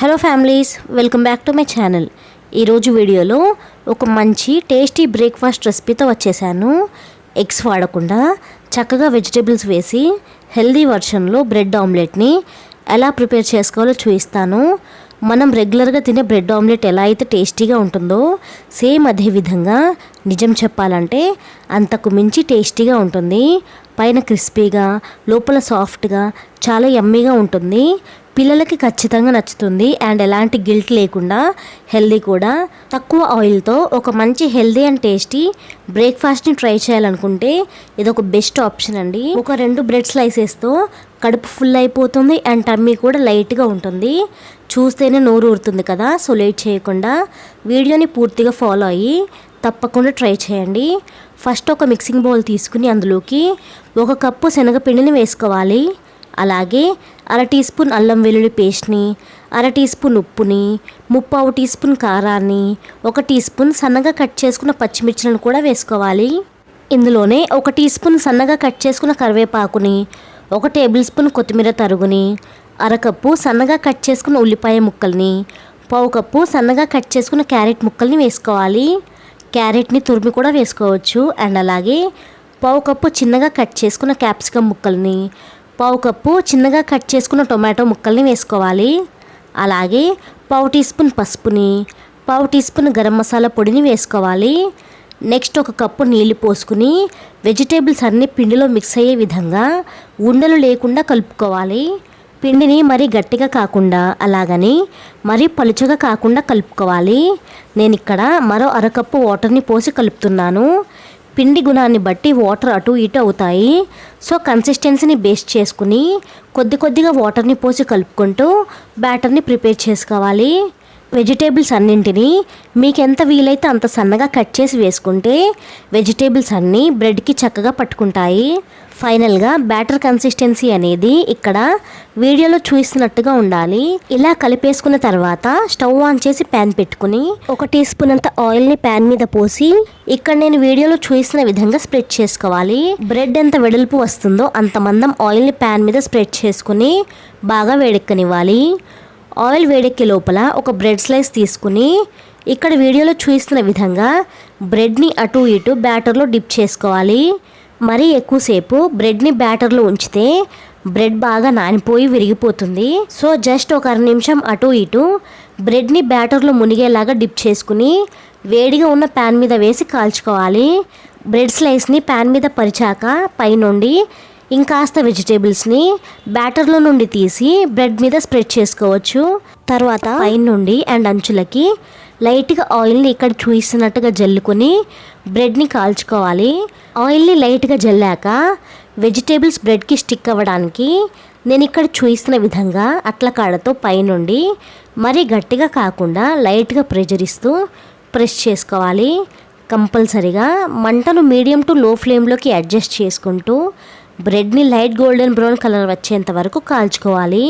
Hello families welcome back to my channel. ఈరోజు వీడియోలో ఒక మంచి టేస్టీ బ్రేక్ఫాస్ట్ రెసిపీతో వచ్చేసాను. ఎగ్స్ వాడకుండా చక్కగా వెజిటేబుల్స్ వేసి హెల్దీ వర్షన్లో బ్రెడ్ ఆమ్లెట్ని ఎలా ప్రిపేర్ చేసుకోవాలో చూపిస్తాను. మనం రెగ్యులర్గా తినే బ్రెడ్ ఆమ్లెట్ ఎలా అయితే టేస్టీగా ఉంటుందో సేమ్ అదే విధంగా నిజం చెప్పాలంటే అంతకు మించి టేస్టీగా ఉంటుంది. పైన క్రిస్పీగా లోపల సాఫ్ట్గా చాలా యమ్మీగా ఉంటుంది. పిల్లలకి ఖచ్చితంగా నచ్చుతుంది. అండ్ ఎలాంటి గిల్ట్ లేకుండా హెల్దీ కూడా. తక్కువ ఆయిల్తో ఒక మంచి హెల్దీ అండ్ టేస్టీ బ్రేక్ఫాస్ట్ని ట్రై చేయాలనుకుంటే ఇది ఒక బెస్ట్ ఆప్షన్ అండి. ఒక రెండు బ్రెడ్ స్లైసెస్తో కడుపు ఫుల్ అయిపోతుంది అండ్ టమ్మీ కూడా లైట్గా ఉంటుంది. చూస్తేనే నోరు ఊరుతుంది కదా సో లేట్ చేయకుండా వీడియోని పూర్తిగా ఫాలో అయ్యి తప్పకుండా ట్రై చేయండి. ఫస్ట్ ఒక మిక్సింగ్ బౌల్ తీసుకుని అందులోకి ఒక కప్పు శనగపిండిని వేసుకోవాలి. అలాగే అర టీ స్పూన్ అల్లం వెల్లుల్లి పేస్ట్ని అర టీ స్పూన్ ఉప్పుని ముప్పావు టీ స్పూన్ కారాన్ని ఒక టీ స్పూన్ సన్నగా కట్ చేసుకున్న పచ్చిమిర్చిలను కూడా వేసుకోవాలి. ఇందులోనే ఒక టీ స్పూన్ సన్నగా కట్ చేసుకున్న కరివేపాకుని ఒక టేబుల్ స్పూన్ కొత్తిమీర తరుగుని అరకప్పు సన్నగా కట్ చేసుకున్న ఉల్లిపాయ ముక్కల్ని పావు కప్పు సన్నగా కట్ చేసుకున్న క్యారెట్ ముక్కల్ని వేసుకోవాలి. క్యారెట్ని తురిమి కూడా వేసుకోవచ్చు. అండ్ అలాగే పావు కప్పు చిన్నగా కట్ చేసుకున్న క్యాప్సికమ్ ముక్కల్ని పావు కప్పు చిన్నగా కట్ చేసుకున్న టొమాటో ముక్కల్ని వేసుకోవాలి. అలాగే పావు టీ స్పూన్ పసుపుని పావు టీ స్పూన్ గరం మసాలా పొడిని వేసుకోవాలి. నెక్స్ట్ ఒక కప్పు నీళ్ళు పోసుకుని వెజిటేబుల్స్ అన్నీ పిండిలో మిక్స్ అయ్యే విధంగా ఉండలు లేకుండా కలుపుకోవాలి. పిండిని మరీ గట్టిగా కాకుండా అలాగని మరీ పలుచగా కాకుండా కలుపుకోవాలి. నేను ఇక్కడ మరో అరకప్పు వాటర్ని పోసి కలుపుతున్నాను. పిండి గుణాన్ని బట్టి వాటర్ అటు ఇటు అవుతాయి. సో కన్సిస్టెన్సీని బేస్ చేసుకుని కొద్ది కొద్దిగా వాటర్ని పోసి కలుపుకుంటూ బ్యాటర్ని ప్రిపేర్ చేసుకోవాలి. వెజిటేబుల్స్ అన్నింటినీ మీకు ఎంత వీలైతే అంత సన్నగా కట్ చేసి వేసుకుంటే వెజిటేబుల్స్ అన్నీ బ్రెడ్కి చక్కగా పట్టుకుంటాయి. ఫైనల్గా బ్యాటర్ కన్సిస్టెన్సీ అనేది ఇక్కడ వీడియోలో చూస్తున్నట్టుగా ఉండాలి. ఇలా కలిపేసుకున్న తర్వాత స్టవ్ ఆన్ చేసి ప్యాన్ పెట్టుకుని ఒక టీ స్పూన్ అంత ఆయిల్ని ప్యాన్ మీద పోసి ఇక్కడ నేను వీడియోలో చూసిన విధంగా స్ప్రెడ్ చేసుకోవాలి. బ్రెడ్ ఎంత వెడల్పు వస్తుందో అంత మందం ఆయిల్ని ప్యాన్ మీద స్ప్రెడ్ చేసుకుని బాగా వేడెక్కనివ్వాలి. ఆయిల్ వేడెక్కే లోపల ఒక బ్రెడ్ స్లైస్ తీసుకుని ఇక్కడ వీడియోలో చూస్తున్న విధంగా బ్రెడ్ని అటు ఇటు బ్యాటర్లో డిప్ చేసుకోవాలి. మరీ ఎక్కువసేపు బ్రెడ్ని బ్యాటర్లో ఉంచితే బ్రెడ్ బాగా నానిపోయి విరిగిపోతుంది. సో జస్ట్ ఒక అర నిమిషం అటు ఇటు బ్రెడ్ని బ్యాటర్లో మునిగేలాగా డిప్ చేసుకుని వేడిగా ఉన్న ప్యాన్ మీద వేసి కాల్చుకోవాలి. బ్రెడ్ స్లైస్ని ప్యాన్ మీద పరిచాక పైనుండి ఇంకాస్త వెజిటేబుల్స్ని బ్యాటర్లో నుండి తీసి బ్రెడ్ మీద స్ప్రెడ్ చేసుకోవచ్చు. తర్వాత పైన నుండి అండ్ అంచులకి లైట్గా ఆయిల్ని ఇక్కడ చూపిస్తున్నట్టుగా జల్లుకొని బ్రెడ్ని కాల్చుకోవాలి. ఆయిల్ని లైట్గా జల్లాక వెజిటేబుల్స్ బ్రెడ్కి స్టిక్ అవ్వడానికి నేను ఇక్కడ చూపిస్తున్న విధంగా అట్ల కాడతో పైనుండి మరీ గట్టిగా కాకుండా లైట్గా ప్రెజర్ ఇస్తూ ప్రెస్ చేసుకోవాలి. కంపల్సరిగా మంటను మీడియం టు లో ఫ్లేమ్లోకి అడ్జస్ట్ చేసుకుంటూ బ్రెడ్ని లైట్ గోల్డెన్ బ్రౌన్ కలర్ వచ్చేంత వరకు కాల్చుకోవాలి.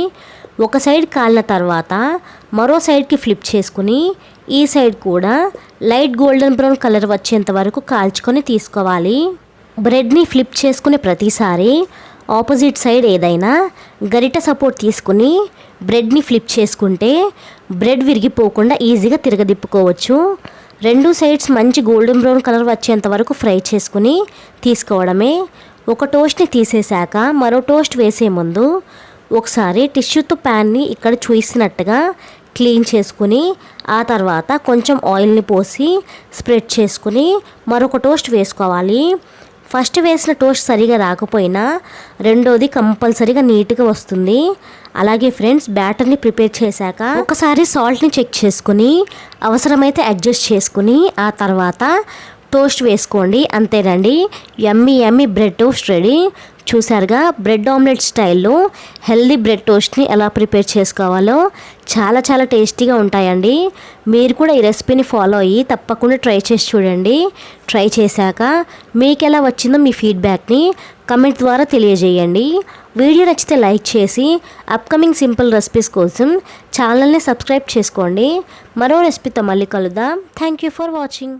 ఒక సైడ్ కాలిన తర్వాత మరో సైడ్కి ఫ్లిప్ చేసుకుని ఈ సైడ్ కూడా లైట్ గోల్డెన్ బ్రౌన్ కలర్ వచ్చేంత వరకు కాల్చుకొని తీసుకోవాలి. బ్రెడ్ని ఫ్లిప్ చేసుకునే ప్రతిసారి ఆపోజిట్ సైడ్ ఏదైనా గరిట సపోర్ట్ తీసుకుని బ్రెడ్ని ఫ్లిప్ చేసుకుంటే బ్రెడ్ విరిగిపోకుండా ఈజీగా తిరగదిప్పుకోవచ్చు. రెండు సైడ్స్ మంచి గోల్డెన్ బ్రౌన్ కలర్ వచ్చేంత వరకు ఫ్రై చేసుకుని తీసుకోవడమే ఒక టోస్ట్ని తీసేశాక మరో టోస్ట్ వేసే ముందు ఒకసారి టిష్యూతో ప్యాన్ని ఇక్కడ చూసినట్టుగా క్లీన్ చేసుకుని ఆ తర్వాత కొంచెం ఆయిల్ని పోసి స్ప్రెడ్ చేసుకుని మరొక టోస్ట్ వేసుకోవాలి. ఫస్ట్ వేసిన టోస్ట్ సరిగా రాకపోయినా రెండోది కంపల్సరీగా నీట్గా వస్తుంది. అలాగే ఫ్రెండ్స్ బ్యాటర్ని ప్రిపేర్ చేశాక ఒకసారి సాల్ట్ని చెక్ చేసుకుని అవసరమైతే అడ్జస్ట్ చేసుకుని ఆ తర్వాత టోస్ట్ వేసుకోండి. అంతేనండి. ఎమ్మీ ఎమ్మి బ్రెడ్ టోస్ట్ రెడీ. చూసారుగా బ్రెడ్ ఆమ్లెట్ స్టైల్లో హెల్దీ బ్రెడ్ టోస్ట్ని ఎలా ప్రిపేర్ చేసుకోవాలో చాలా చాలా టేస్టీగా ఉంటాయండి. మీరు కూడా ఈ రెసిపీని ఫాలో అయ్యి తప్పకుండా ట్రై చేసి చూడండి. ట్రై చేశాక మీకు ఎలా వచ్చిందో మీ ఫీడ్బ్యాక్ని కమెంట్ ద్వారా తెలియజేయండి. వీడియో నచ్చితే లైక్ చేసి అప్కమింగ్ సింపుల్ రెసిపీస్ కోసం ఛానల్ని సబ్స్క్రైబ్ చేసుకోండి. మరో రెసిపీతో మళ్ళీ కలుద్దాం. Thank you for watching.